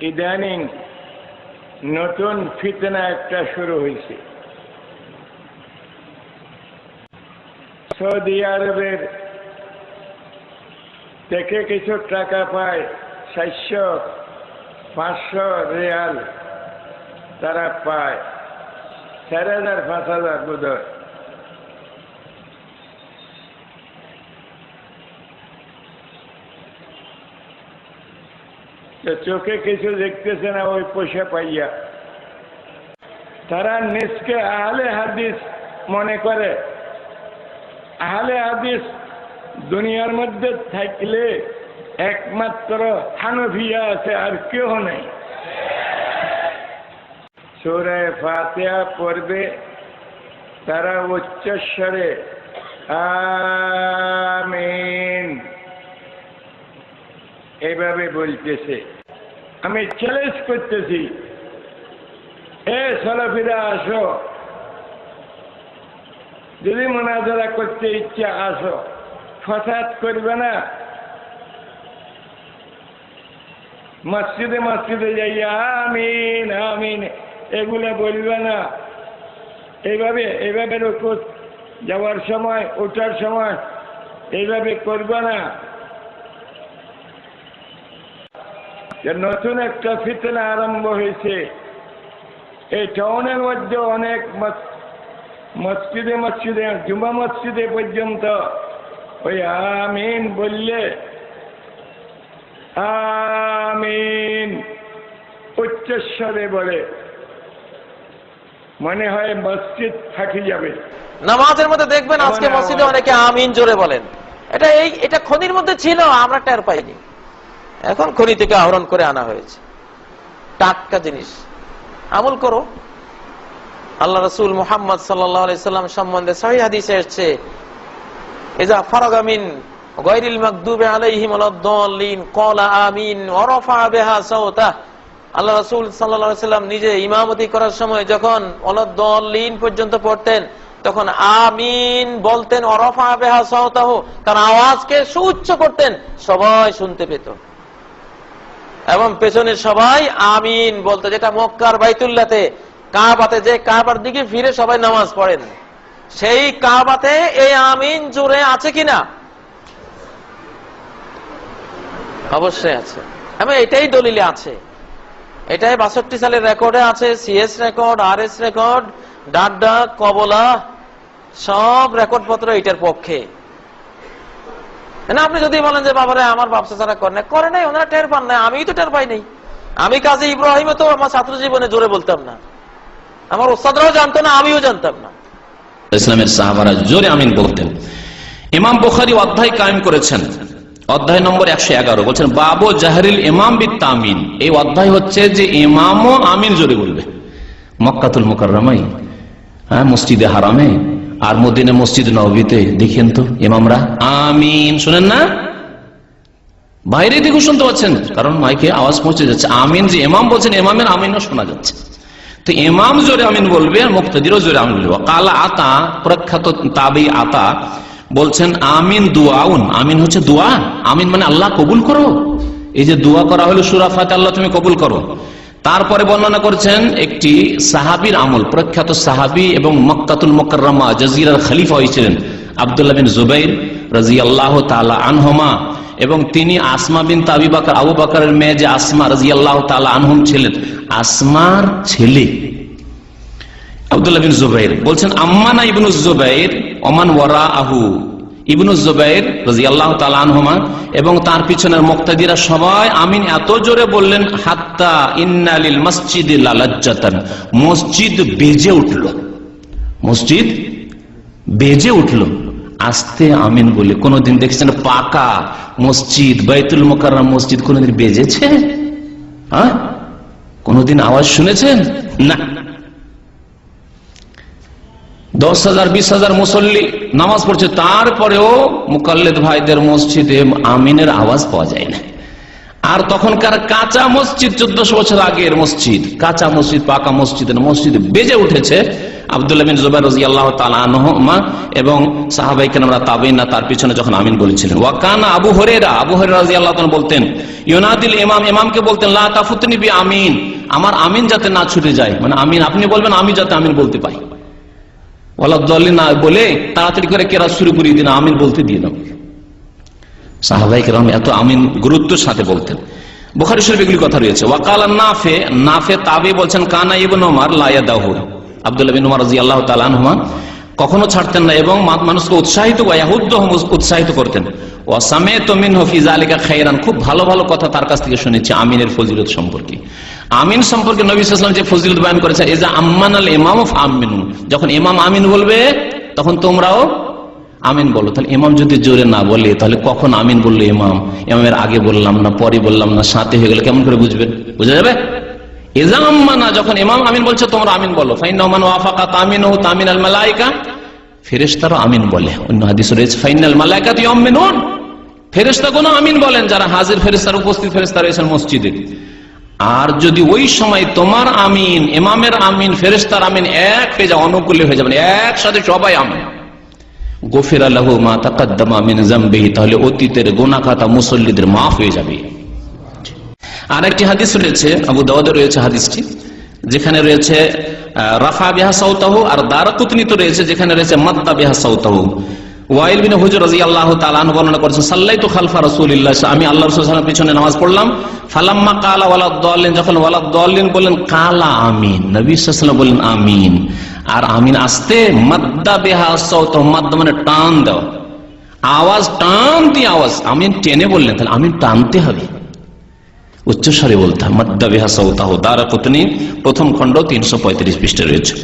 ইদানিং নতুন ফিতনা একটা শুরু হয়েছে সৌদি আরবের থেকে কিছু টাকা পায় সাতশো পাঁচশো রিয়াল তারা পায় চার হাজার, পাঁচ হাজার বোধ হয়। তো চোখে কিছু দেখতেছে না, ওই পয়সা পাইয়া। তারা নিজকে আহলে হাদিস মনে করে। আহলে হাদিস দুনিয়ার মধ্যে থাকলে একমাত্র হানফিয়া আছে, আর কেউ নেই। সুরায় ফাতিহা পড়বে, তারা উচ্চস্বরে আমিন। এভাবে বলতেছে। আমি চ্যালেঞ্জ করতেছি। এ সলফিরা আসো। যদি মোনাজারা করতে ইচ্ছা আসো, ফসাদ করবে না। মসজিদে মসজিদে যাইয়া আমিন আমিন, এগুলো বলবে না। এইভাবে এইভাবে যাওয়ার সময়, ওঠার সময় এইভাবে করবে না। যে নতুন একটা ফিতনা আরম্ভ হয়েছে। এই টাউনের মধ্যে অনেক মসজিদে মসজিদে জুমা মসজিদে পর্যন্ত ওই আমিন বললে আমিন উচ্চস্বরে বলে। মনে হয় মসজিদ থাকি যাবে। নামাজের মধ্যে দেখবেন আজকে মসজিদে অনেকে আমিন জোরে বলেন। এটা এই এটা খনির মধ্যে ছিল আমরা টের পাইনি। এখন খনি থেকে আহরণ করে আনা হয়েছে। টাটকা জিনিস। আমল করো। আল্লাহ রসুল মোহাম্মদ সাল্লাম সম্বন্ধে এসছে আমিন আল্লাহ সাল্লাম নিজে ইমামতি করার সময় যখন পর্যন্ত পড়তেন, তখন আমিন বলতেন তার আওয়াজকে সুউচ্চ করতেন, সবাই শুনতে পেত। এবং পেছনে সবাই আমিন বলতো, যেটা মক্কার বাইতুল্লাতে, কাবাতে, যে কাবার দিকে ফিরে সবাই নামাজ পড়েন। সেই কাবাতে এই আমিন জুড়ে আছে কিনা? অবশ্যই আছে। এবং এটাই দলিলে আছে। এটাই বাষট্টি সালের রেকর্ডে আছে, CS record R S record ডাড্ডা কবলা, সব রেকর্ড পত্র এটার পক্ষে। না, আপনি যদি বলেন যে, বাবারে, আমার ব্যবসা ছাড়া করে না করে নাই, ওনারা টের পান না আমি তো টের পাই নাই। আমি কাজে ইব্রাহিমে তো আমার ছাত্র জীবনে জোরে বলতাম না। আমার ওস্তাদরাও জানতো না, আমিও জানতাম না। ইসলামের সাহাবারা জোরে আমিন বলতেন। ইমাম বুখারি অধ্যায় কায়েম করেছেন। অধ্যায় নম্বর একশো এগারো। বলছেন, বাবু জাহরিল ইমাম বি তামিন এই অধ্যায় হচ্ছে যে, ইমামও আমিন জোরে বলবে। মক্কাতুল মুকাররামাই হ্যাঁ মসজিদে হারামে আর মদিনে মসজিদ নবীতে দেখেন তো ইমামরা। আমিন। শোনেন না? বাইরে থেকে শুনতে পাচ্ছেন, কারণ মাইকে আওয়াজ পৌঁছে যাচ্ছে। আমিন যে এমাম বলছেন এমামের আমিনও শোনা যাচ্ছে। তো এমাম জোরে আমিন বলবে, আর মুক্তাদিরও জোরে আমিন বলবে। কালা আতা, প্রখ্যাত তাবি আতা বলছেন, আমিন দুয়াউন আমিন হচ্ছে দোয়া। আমিন মানে আল্লাহ কবুল করো। এই যে দোয়া করা হলো সুরাফাতে আল্লাহ তুমি কবুল করো। তারপরে বর্ণনা করছেন একটি সাহাবির আমল, প্রখ্যাত সাহাবি এবং মক্কাতুল মকরমা জাজিরার খলিফা হয়েছিলেন আবদুল্লাহ বিন জুবাইর রাজি আল্লাহ তালা আনহমা এবং তিনি আসমা বিন তাবি বাকর, আবু বাকারের মেয়ে যে আসমা রাজি আল্লাহ তালা আনহম ছিলেন। আসমার ছেলে আবদুল্লাহ বিন জুবাইর। বলছেন, আম্মানা ইবনু জুবাইর, ওমান ওয়ারা আহু ইবনু জুবাইর রাজি আল্লাহ তালানহমা এবং তার পিছনের মুক্তাদিরা সবাই আমিন এত জোরে বললেন, হাত্তা ইন্নালিল মসজিদ লালাজ্জাতান। মসজিদ বেজে উঠল। মসজিদ বেজে উঠল। আস্তে আমিন বলে, কোনদিন দেখছেন পাকা মসজিদ, বাইতুল মোকাররম মসজিদ কোনদিন বেজেছে? হ্যাঁ? কোনদিন আওয়াজ শুনেছেন? না। দশ হাজার, বিশ হাজার মুসল্লি নামাজ পড়ছে। তারপরেও মুকাল্লেদ ভাইদের মসজিদে আমিনের আওয়াজ পাওয়া যায় না। আর তখনকার কাঁচা মসজিদ, চোদ্দশো বছর আগের মসজিদ, কাঁচা মসজিদ, পাকা মসজিদ মসজিদ বেজে উঠেছে। এবং তার পিছনে যখন আমিন বলেছিলেন। আবু আবু আল্লাহ বলতেন বলতেন আমিন আমার আমিন যাতে না ছুটে যায় মানে আমিন, আপনি বলবেন, আমি যাতে আমিন বলতে পাই ওয়ালাদ্দাল্লি না বলে তাড়াতাড়ি করে কেরা শুরু করিয়ে দিন, আমিন বলতে দিয়ে দাও। সাহাবাহিক রহম এত আমিন গুরুত্বের সাথে বলতেন। বুখারি শরীফ এগুলি কথা রয়েছে। ওয়াকালা নাফে নাফে তাবে বলছেন, কানা ইবন ওমর লায়াদাহু আব্দুল্লাহ বিন ওমর রাদিয়াল্লাহু তাআলা আনহুমা কখনো ছাড়তেন না এবং মানুষকে উৎসাহিত উৎসাহিত করতেন। ওয়াসামেতু মিনহু ফি যালিকা খাইরান। খুব ভালো ভালো কথা তার কাছ থেকে শুনেছি, আমিনের ফজিলত সম্পর্কে। আমিন সম্পর্কে নবী যে ফজিলত বয়ান করেছেন এজা আম্মানাল ইমাম ফামিনু যখন ইমাম আমিন বলবে, তখন তোমরাও আমিন বলো। তাহলে ইমাম যদি জোরে না বলে, তাহলে কখন আমিন বলল ইমাম? ইমামের আগে বললাম না, পরে বললাম না, সাথে হয়ে গেলে কেমন করে বুঝবেন বুঝা যাবে? এজাম্মানা যখন ইমাম আমিন বলছে, তোমরা আমিন ওয়াফাকা তামিন ও তামিন আল আমিন বলে। রয়েছে ফাইনাল কোনো আমিন বলেন, যারা হাজির ফেরেশতার, উপস্থিত ফেরেশতা রয়েছেন মসজিদে। আর যদি ওই সময় তোমার আমিন, ইমামের আমিন, ফেরেশতার আমিন এক হয়ে যায়, অনুকূলে হয়ে যাবে একসাথে সবাই আমিন। গোফের আল্লাহ মা তাকাদ্দামা মিন জামবিহি, তাহলে অতীতের গোনা খাতা মুসল্লিদের মাফ হয়ে যাবে। আর একটি হাদিস রয়েছে, আবু দাউদে রয়েছে হাদিসটি, যেখানে রয়েছে রাফা বিহা সাউতাহু, আর দারাকুতনি তো রয়েছে, যেখানে রয়েছে মাদ্দা বিহা সাউতাহু। ওয়াইল বিন হুজুর রাজি আল্লাহ বর্ণনা করেছেন সাল্লাই তো খালফা রসুল্লাহ আমি আল্লাহ পিছনে পড়লাম, ফালাম্মা কালা যখন বললেন, কালা আমিন বললেন, আমিন। আর আমিন আসতে মাদ্দা বেহা মাদ্দা মানে টান আওয়াজ আওয়াজ, আমিন টেনে তাহলে টানতে হবে। উচ্চস্বরে বলতে মাদ্দা বেহা সৌতাহ দারা প্রথম খণ্ড তিনশো পঁয়ত্রিশ পৃষ্ঠে রয়েছে।